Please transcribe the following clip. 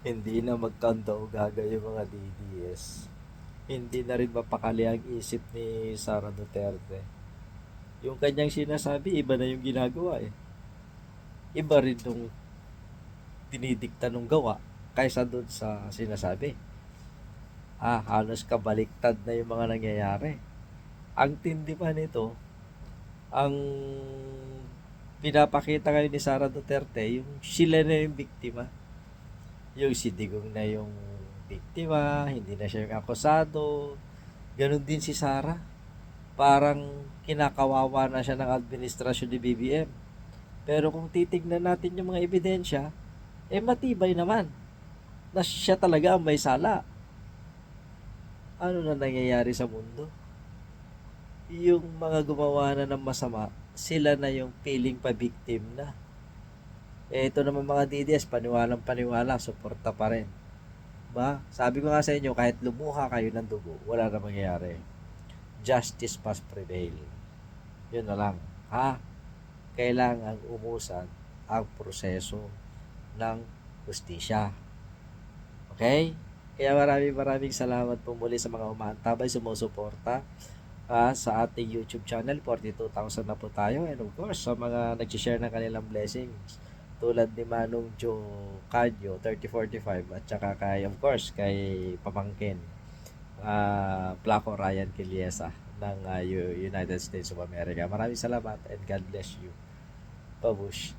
Hindi na magkanda o gaga yung mga DDS. Hindi na rin mapakali ang isip ni Sara Duterte. Yung kanyang sinasabi, iba na yung ginagawa eh. Iba rin nung dinidikta nung gawa kaysa doon sa sinasabi. Ah, halos kabaliktad na yung mga nangyayari. Ang tindi pa nito, ang pinapakita ngayon ni Sara Duterte, yung sila na yung biktima. Yung si Digong na yung biktima, hindi na siya yung akusado. Ganon din si Sara. Parang kinakawawa na siya ng administrasyon ni BBM. Pero kung titignan natin yung mga ebidensya, eh matibay naman na siya talaga ang may sala. Ano na nangyayari sa mundo? Yung mga gumawa na ng masama, sila na yung feeling pa-victim na. Eh, ito naman mga DDS, paniwalang paniwala, suporta pa rin. Ba? Sabi ko nga sa inyo, kahit lumuha kayo ng dugo, wala na mangyayari. Justice must prevail. Yun na lang. Ha? Kailangan umusan ang proseso ng justisya. Okay? Kaya maraming maraming salamat po muli sa mga umaantabay, sumusuporta ah, sa ating YouTube channel. 42,000 na po tayo. And of course, sa mga nag-share ng kanilang blessings tulad ni Manong Joe Canyo 3045 at saka kay of course kay Pamangkin uh, Flaco Ryan Quiliesa ng ah, U- United States of America. Maraming salamat and God bless you. Babush.